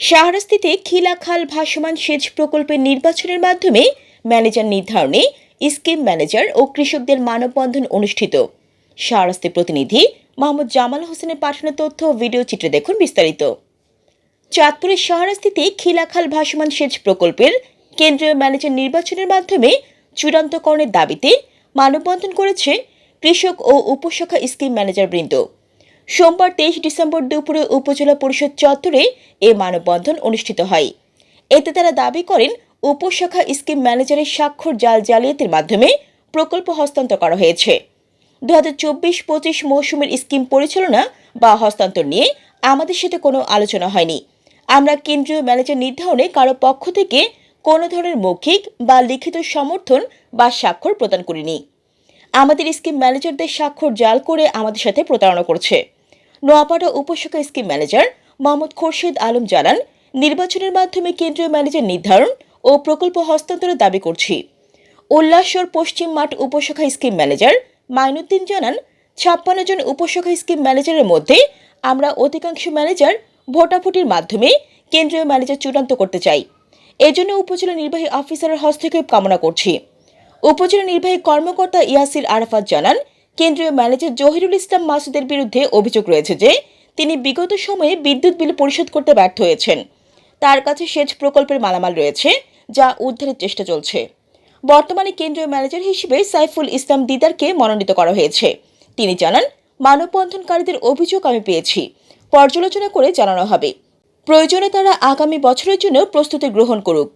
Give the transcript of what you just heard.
শাহরাস্তিতে খিলাখাল ভাসমান সেচ প্রকল্পের নির্বাচনের মাধ্যমে ম্যানেজার নির্ধারণে স্কিম ম্যানেজার ও কৃষকদের মানববন্ধন অনুষ্ঠিত। শাহরাস্তি প্রতিনিধি মোহাম্মদ জামাল হোসেনের পাঠানো তথ্য ও ভিডিও চিত্রে দেখুন বিস্তারিত। চাঁদপুরের শাহরাস্তিতে খিলাখাল ভাসমান সেচ প্রকল্পের কেন্দ্রীয় ম্যানেজার নির্বাচনের মাধ্যমে চূড়ান্তকরণের দাবিতে মানববন্ধন করেছে কৃষক ও উপশাখা স্কিম ম্যানেজার বৃন্দ সোমবার তেইশ ডিসেম্বর দুপুরে উপজেলা পরিষদ চত্বরে এ মানববন্ধন অনুষ্ঠিত হয়। এতে তারা দাবি করেন, উপশাখা স্কিম ম্যানেজারের স্বাক্ষর জাল জালিয়াতির মাধ্যমে প্রকল্প হস্তান্তর করা হয়েছে। দু হাজার চব্বিশ পঁচিশ মৌসুমের স্কিম পরিচালনা বা হস্তান্তর নিয়ে আমাদের সাথে কোনো আলোচনা হয়নি। আমরা কেন্দ্রীয় ম্যানেজার নির্ধারণে কারও পক্ষ থেকে কোনো ধরনের মৌখিক বা লিখিত সমর্থন বা স্বাক্ষর প্রদান করিনি। আমাদের স্কিম ম্যানেজারদের স্বাক্ষর জাল করে আমাদের সাথে প্রতারণা করছে। নোয়াপাড়া উপশাখা স্কিম ম্যানেজার মোহাম্মদ খোরশেদ আলম জানান, নির্বাচনের মাধ্যমে কেন্দ্রীয় ম্যানেজার নির্ধারণ ও প্রকল্প হস্তান্তরের দাবি করছি। উল্লাসর পশ্চিম মাঠ উপশাখা স্কিম ম্যানেজার মাইনুদ্দিন জানান, ছাপ্পান্ন জন উপশাখা স্কিম ম্যানেজারের মধ্যে আমরা অধিকাংশ ম্যানেজার ভোটাভুটির মাধ্যমে কেন্দ্রীয় ম্যানেজার চূড়ান্ত করতে চাই। এজন্য উপজেলা নির্বাহী অফিসারের হস্তক্ষেপ কামনা করছি। উপজেলা নির্বাহী কর্মকর্তা ইয়াসির আরাফাত জানান কেন্দ্রীয় ম্যানেজার জহিরুল ইসলাম মাসুদের বিরুদ্ধে অভিযোগ রয়েছে যে, তিনি বিগত সময়ে বিদ্যুৎ বিল পরিশোধ করতে ব্যর্থ হয়েছেন। তার কাছে সেচ প্রকল্পের মালামাল রয়েছে, যা উদ্ধারের চেষ্টা চলছে। বর্তমানে কেন্দ্রীয় ম্যানেজার হিসেবে সাইফুল ইসলাম দিদারকে মনোনীত করা হয়েছে। তিনি জানান, মানববন্ধনকারীদের অভিযোগ আমি পেয়েছি। পর্যালোচনা করে জানানো হবে। প্রয়োজনে তারা আগামী বছরের জন্য প্রস্তুতি গ্রহণ করুক।